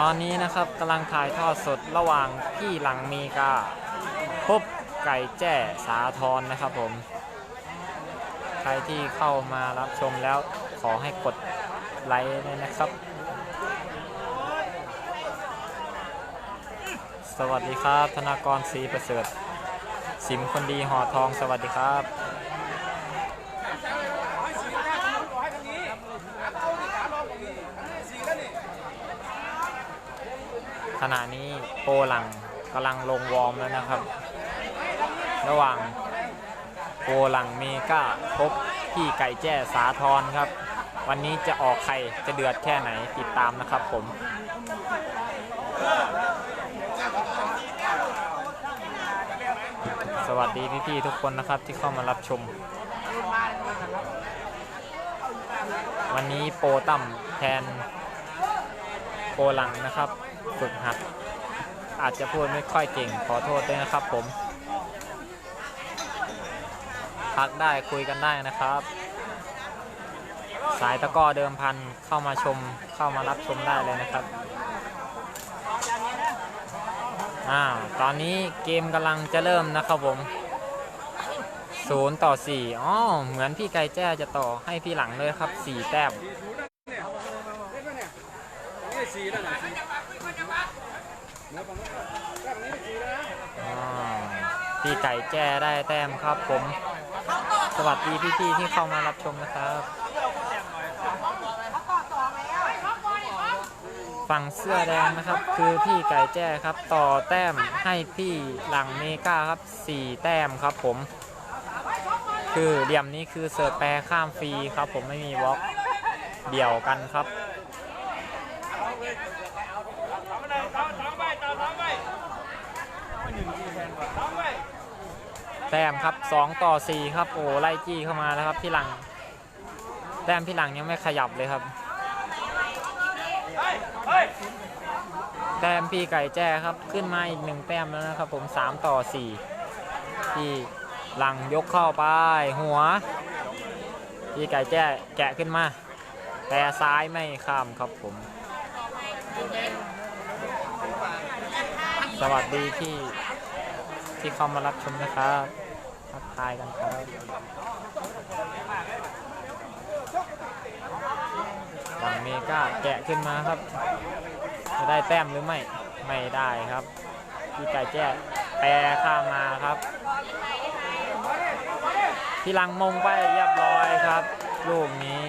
ตอนนี้นะครับกำลังถ่ายทอดสดระหว่างพี่หลังมีกาพบไก่แจ้สาทรนะครับผม ใครที่เข้ามารับชมแล้วขอให้กดไลค์ด้วยนะครับ สวัสดีครับ ธนากรศรีประเสริฐ สิมคนดีห่อทองสวัสดีครับ ขณะนี้โปหลังกำลังลงวอร์มแล้วนะครับ ระหว่างโปหลังเมก้าพบพี่ไก่แจ้สาทรครับ วันนี้จะออกใครจะเดือดแค่ไหนติดตามนะครับผมสวัสดีพี่ๆทุกคนนะครับที่เข้ามารับชม วันนี้โปตั้มแทนโปหลังนะครับ ฝึกหัด อาจจะพูดไม่ค่อยเก่งขอโทษด้วยนะครับผมพักได้คุยกันได้นะครับ สายตะก้อเดิมพันเข้ามาชมเข้ามารับชมได้เลยนะครับอ่าตอนนี้เกมกำลังจะเริ่มนะครับผมศูนย์ต่อสี่อ๋อเหมือนพี่ไก่แจ้จะต่อให้พี่หลังเลยครับสี่แต้ม นี่สีแล้วนะสีเนื้อผมแค่นี้สีแล้วนะ อ่า พี่ไก่แจ้ได้แต้มครับผม สวัสดีพี่ๆที่เข้ามารับชมนะครับ ฝั่งเสื้อแดงนะครับ คือพี่ไก่แจ้ครับ ต่อแต้มให้พี่หลังเมกาครับ 4 แต้มครับผม คือเหลี่ยมนี้คือเสิร์ฟแปรข้ามฟรีครับ ผมไม่มีบล็อกเดี่ยวกันครับ แต้มครับ 2 ต่อ 4 ครับโอ้ไล่จี้เข้ามาแล้วครับพี่หลัง แต้มพี่หลังยังไม่ขยับเลยครับ แต้มพี่ไก่แจ้ครับขึ้นมาอีกหนึ่งแต้มแล้วนะครับผม 3 ต่อ 4 พี่หลังยกเข้าไปหัว พี่ไก่แจ้แกะขึ้นมา แต่ซ้ายไม่ข้ามครับผมสวัสดีที่ ที่เข้ามารับชมนะครับทักทายกันครับหลังเมกาแกะขึ้นมาครับ จะได้แต้มหรือไม่ ไม่ได้ครับพี่ไก่แจ้แปรข้ามมาครับพี่ลังมงไปเรียบร้อยครับ ลูกนี้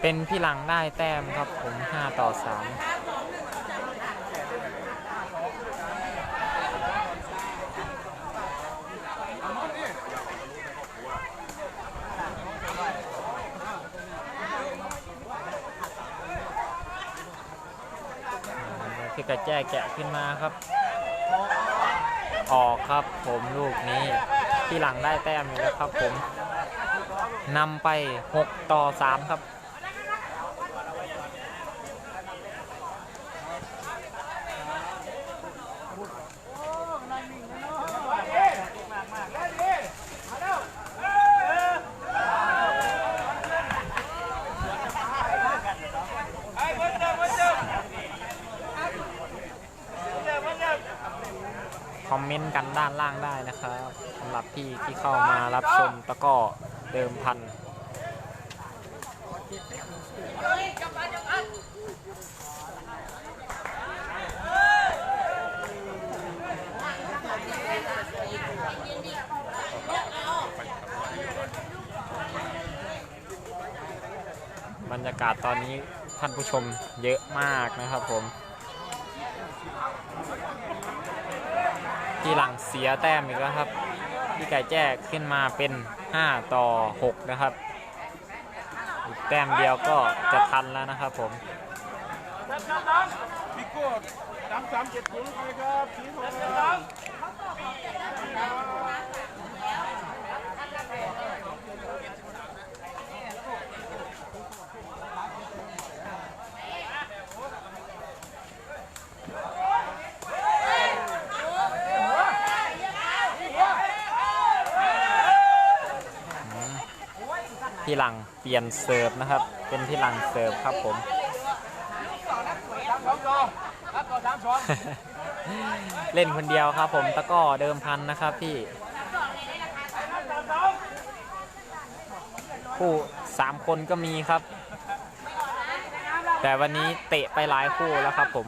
เป็นพี่ลังได้แต้มครับผม 5 ต่อ 3 คือกระแจแกะขึ้นมาครับ ออกครับผมลูกนี้ที่หลังได้แต้มอยู่แล้วครับผมนำไป 6 ต่อ 3 ครับ คอมเมนต์กันด้านล่างได้นะครับสำหรับพี่ที่เข้ามารับชมตะก้อเดิมพันบรรยากาศตอนนี้ท่านผู้ชมเยอะมากนะครับผม ที่หลังเสียแต้มอีกแล้วครับ พี่ไก่แจ้ขึ้นมาเป็น 5 ต่อ 6 นะครับ อีกแต้มเดียวก็จะทันแล้วนะครับผมพี่โก้ดำสามเจ็ดศูนย์ครับสีทอง พี่หลังเปลี่ยนเซิร์ฟนะครับ เป็นพี่หลังเซิร์ฟครับผมสองต่อรับต่อสามสองเล่นคนเดียวครับผมตะกร้อเดิมพันนะครับพี่คู่สามคนก็มีครับ แต่วันนี้เตะไปหลายคู่แล้วครับผม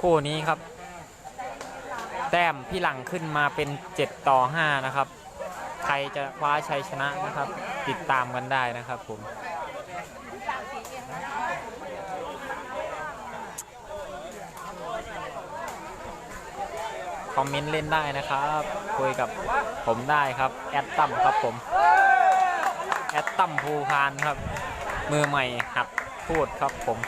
คู่นี้ครับ แต้มพี่หลังขึ้นมาเป็น 7 ต่อ 5 นะครับ ใครจะคว้าชัยชนะนะครับ ติดตามกันได้นะครับผมคอมเมนต์เล่นได้นะครับ คุยกับผมได้ครับ แอดตั้มครับผมแอดตั้มภูพานครับ มือใหม่หัดพูดครับผม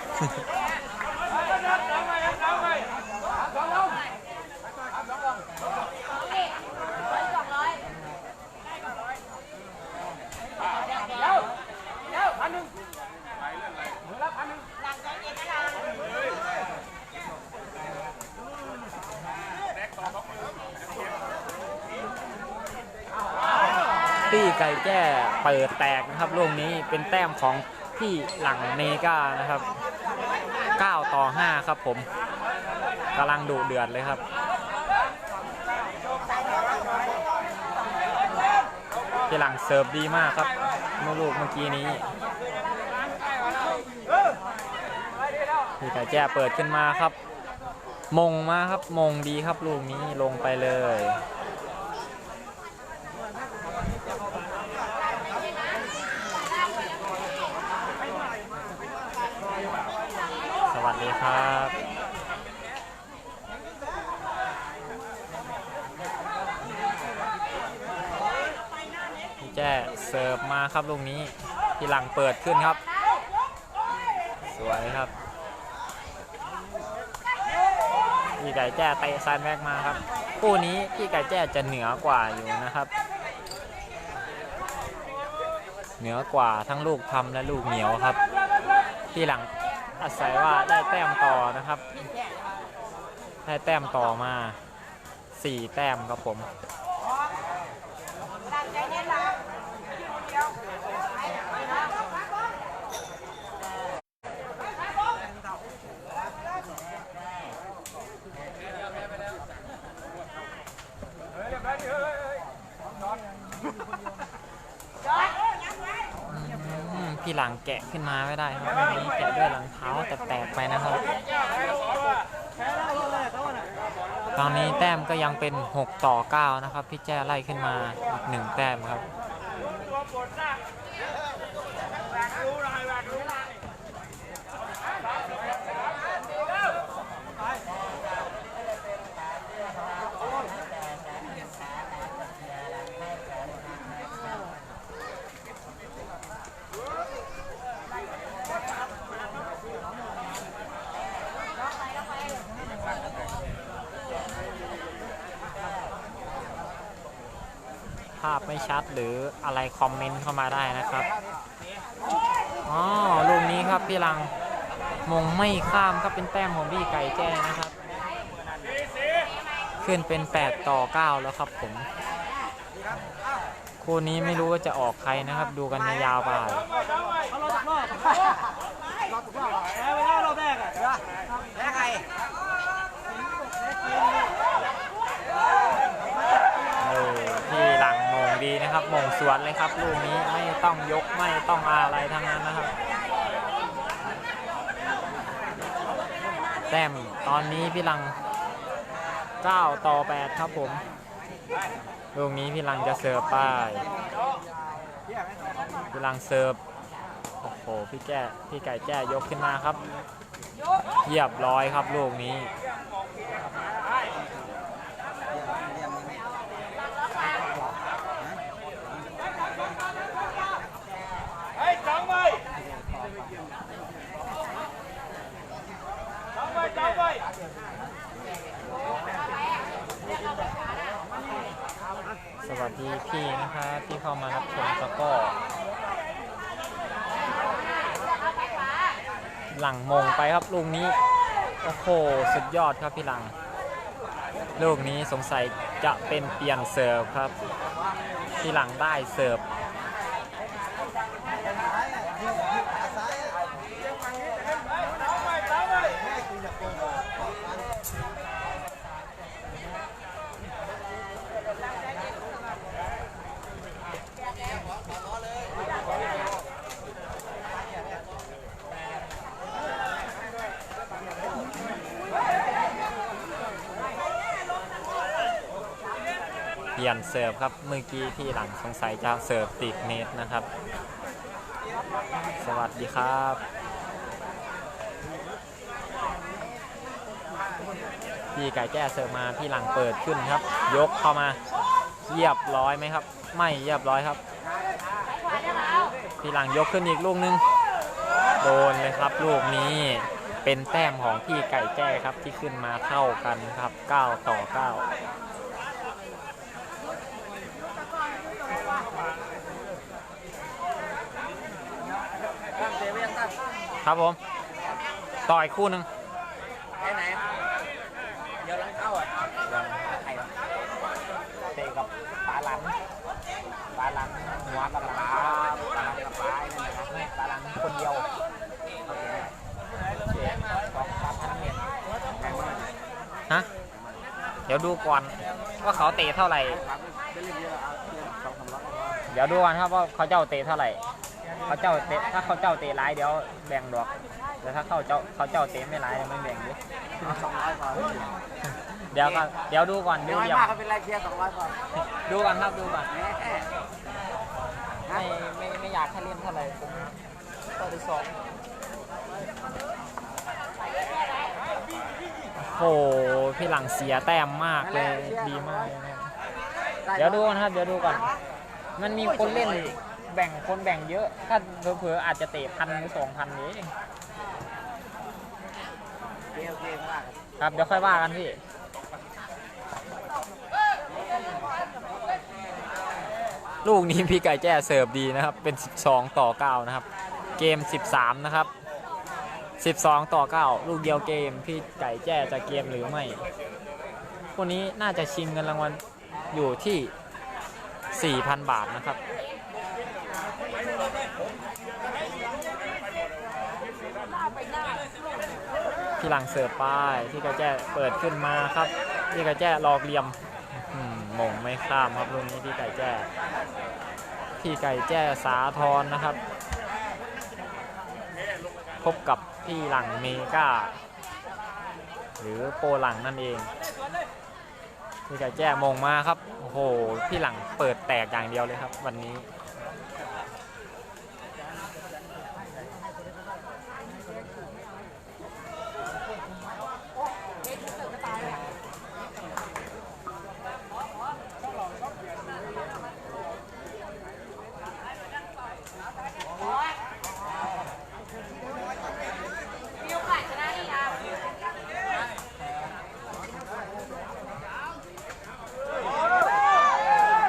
พี่ไก่แจ้เปิดแตกนะครับลูกนี้เป็นแต้มของพี่หลังเนก้านะครับ 9 ต่อ 5 ครับผมกำลังดุเดือดเลยครับ ที่หลังเสิร์ฟดีมากครับเมื่อลูกเมื่อกี้นี้พี่ไก่แจ้เปิดขึ้นมาครับ มงมาครับ มงดีครับลูกนี้ลงไปเลย สวัสดีครับ พี่แจ้ เสิร์ฟมาครับลูกนี้ที่หลังเปิดขึ้นครับ สวยครับพี่ไก่แจ้เตะซันแม็กมาครับคู่นี้พี่ไก่แจ้จะเหนือกว่าอยู่นะครับ เหนือกว่าทั้งลูกทำและลูกเหนียวครับ ที่หลังอาศัยว่าได้แต้มต่อนะครับ ได้แต้มต่อมา 4 แต้มครับผม พี่หลังแกะขึ้นมาไม่ได้ครับวันนี้แกะด้วยหลังเท้าแต่แตกไปนะครับ ตอนนี้แต้มก็ยังเป็น 6 ต่อ 9 นะครับ พี่แจ้ไล่ขึ้นมาอีกหนึ่งแต้มครับ ไม่ชัดหรืออะไรคอมเมนต์เข้ามาได้นะครับอ๋อลูกนี้ครับพี่ลังมงไม่ข้ามครับเป็นแต้มของพี่ไก่แจ้นะครับ ขึ้นเป็น 8 ต่อ 9 แล้วครับผมคู่นี้ไม่รู้ว่าจะออกใครนะครับ ดูกันในยาวไปรอตกรอบรอตกรอบรอบแรกอะแพ้ใคร เออพี่หลังมง ดีนะครับมงสวนเลยครับลูกนี้ไม่ต้องยกไม่ต้องอะไรทั้งนั้นนะครับ แต้มตอนนี้พี่ลัง 9 ต่อ 8 ครับผม ลูกนี้พี่ลังจะเสิร์ฟไปพี่ลังเสิร์ฟโอ้โหพี่แก้พี่ไก่แจ้ยกขึ้นมาครับเยียบร้อยครับลูกนี้ วัสดีพี่นะครับที่เข้ามารับชมตะกร้อหลังมงไปครับลูกนี้ โอ้โห สุดยอดครับพี่หลัง ลูกนี้สงสัยจะเป็นเปลี่ยนเสิร์ฟครับ พี่หลังได้เสิร์ฟ เปลี่ยนเสิร์ฟครับเมื่อกี้ที่หลังสงสัยจะเสิร์ฟติดเน็ตนะครับ สวัสดีครับพี่ไก่แจ้เสิร์ฟมาพี่หลังเปิดขึ้นครับ ยกเข้ามาเรียบร้อยไหมครับ ไม่เรียบร้อยครับ พี่หลังยกขึ้นอีกลูกนึงโดนเลยครับลูกนี้เป็นแต้มของพี่ไก่แจ้ครับที่ขึ้นมาเท่ากันครับ 9 ต่อ 9 ตั้งเตะไว้ยังตั้ง ครับผม ต่อยคู่หนึ่งไหนไหนเดี๋ยวหลังเข้าอะใครวะเตะกับปาหลังปาหลังหัวกับปาปาหลังกับปาไอ้นั่นนะครับปาหลังคนเดียวเตะสองสามพันเมตรฮะเดี๋ยวดูก่อนว่าเขาเตะเท่าไหร่ครับได้เล่นเยอะเอาเดือนสองสามร้อยก็พอเดี๋ยวดูก่อนครับว่าเขาเจ้าเตะเท่าไหร่ เขาเจ้าเตะถ้าเขาเจ้าเตะร้ายเดี๋ยวแบ่งดอกแต่ถ้าเขาเจ้าเขาเจ้าเตะไม่ร้ายเดี๋ยวไม่แบ่งดิเอาสองร้อยพอเดี๋ยวก่อนเดี๋ยวดูก่อนดูน้อยเดี๋ยวมากก็เป็นไรเคลียร์สองร้อยพอดูก่อนครับดูก่อนแหมไม่ไม่ไม่อยากให้เล่นเท่าไหร่ผมต่อที่สองโอ้โหพี่หลังเสียแต้มมากเลยดีมากเลยนะเดี๋ยวดูก่อนครับเดี๋ยวดูก่อน มันมีคนเล่น แบ่งคนแบ่งเยอะถ้าเผลอๆอาจจะเตะพันหรือสองพันนี้เองโอเคโอเคมากครับเดี๋ยวค่อยว่ากันพี่ลูกนี้พี่ไก่แจ้เสิร์ฟดีนะครับ เป็น 12 ต่อ 9 นะครับ เกม 13 นะครับ 12 ต่อ 9 ลูกเดียวเกม พี่ไก่แจ้จะเกมหรือไม่คนนี้น่าจะชิงเงินรางวัลอยู่ที่ 4,000 บาทนะครับ พี่หลังเสิร์ฟไปพี่ไก่แจเปิดขึ้นมาครับพี่ไก่แจหลอกเหลี่ยมมหม่งไม่ข้ามครับลูกนี้พี่ไก่แจ้พี่ไก่แจ้สาทรนะครับ พบกับพี่หลังเมกาหรือโปหลังนั่นเองพี่ไก่แจ้มงมาครับโอ้โหพี่หลังเปิดแตกอย่างเดียวเลยครับ วันนี้ มีโอกาสชนะนี่อะ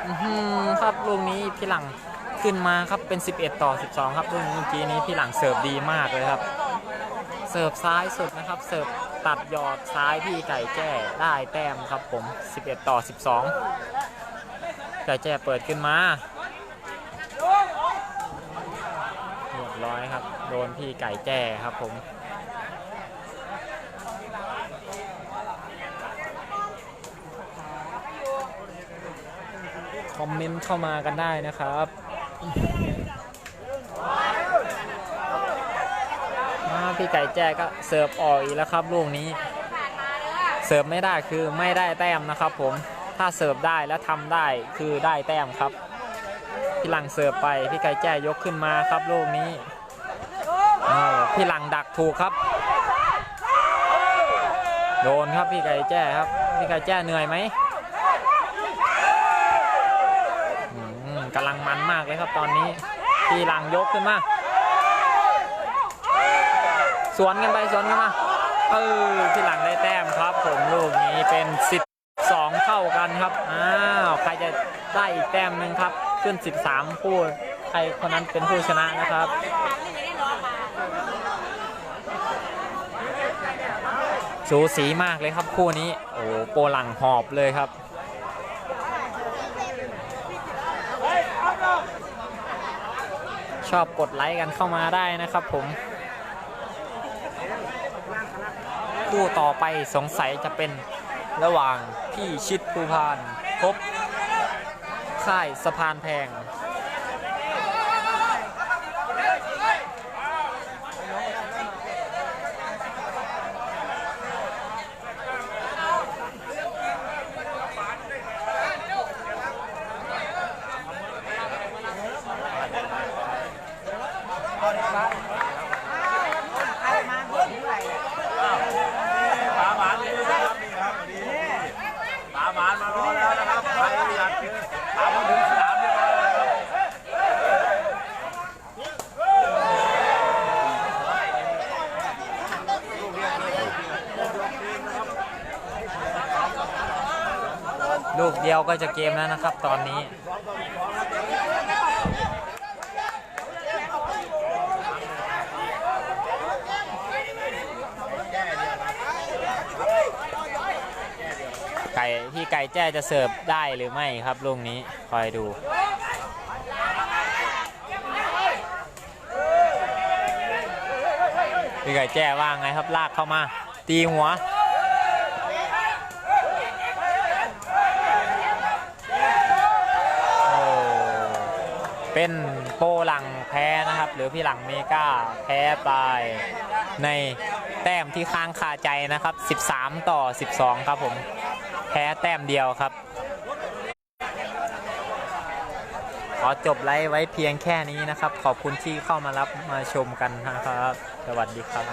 อื้อหือครับลูกนี้พี่หลัง ขึ้นมาครับเป็น 11 ต่อ 12 ครับเมื่อกี้นี้พี่หลังเสิร์ฟดีมากเลยครับ เสิร์ฟซ้ายสุดนะครับ เสิร์ฟตัดยอดซ้ายพี่ไก่แจ้ได้แต้มครับผม 11 ต่อ 12 ไก่แจ้เปิดขึ้นมาเรียบร้อยครับ โดนพี่ไก่แจ้ครับผมคอมเมนต์เข้ามากันได้นะครับ มาพี่ไก่แจ้ก็เสิร์ฟออกอีกแล้วครับลูกนี้ เสิร์ฟไม่ได้คือไม่ได้แต้มนะครับ ผมถ้าเสิร์ฟได้แล้วทำได้คือได้แต้มครับพี่หลังเสิร์ฟไปพี่ไก่แจ้ยกขึ้นมาครับลูกนี้พี่หลังดักถูกครับโดนครับพี่ไก่แจ้ครับพี่ไก่แจ้เหนื่อยไหม อืมกำลังมันมากเลย ครับตอนนี้ทีหลังยกขึ้นมา สวนกันไปสวนกันมา เออพี่หลังได้แต้มครับ ผมลูกนี้เป็น12เท่ากันครับอ้าวใครจะได้อีกแต้มหนึ่งครับ ขึ้น 13ผู้ใครคนนั้นเป็นผู้ชนะนะครับสูสีมากเลยครับคู่นี้ โอ้โปหลังหอบเลยครับ ชอบกดไลค์กันเข้ามาได้นะครับผมคู่ต่อไปสงสัยจะเป็นระหว่างพี่ชิดภูพานพบค่ายสะพานแพง ปลาหมานนี่นะครับนี่ครับนี่ปลาหมานมารอแล้วนะครับใครอยากเจอปลามาถึงสนามเรียบร้อยแล้วครับ ลูก เดียวก็จะเกมแล้วนะครับตอนนี้ไก่ที่ไก่แจ้จะเสิร์ฟได้หรือไม่ครับลูกนี้คอยดูพี่ไก่แจ้ว่าไงครับลากเข้ามา ตีหัว เป็นโปหลังแพ้นะครับ หรือพี่หลังเมกาแพ้ไปในแต้มที่ค้างคาใจนะครับ 13 ต่อ 12 ครับผมแพ้แต้มเดียวครับ ขอจบไลฟ์ไว้เพียงแค่นี้นะครับ ขอบคุณที่เข้ามารับมาชมกันนะครับ สวัสดีครับ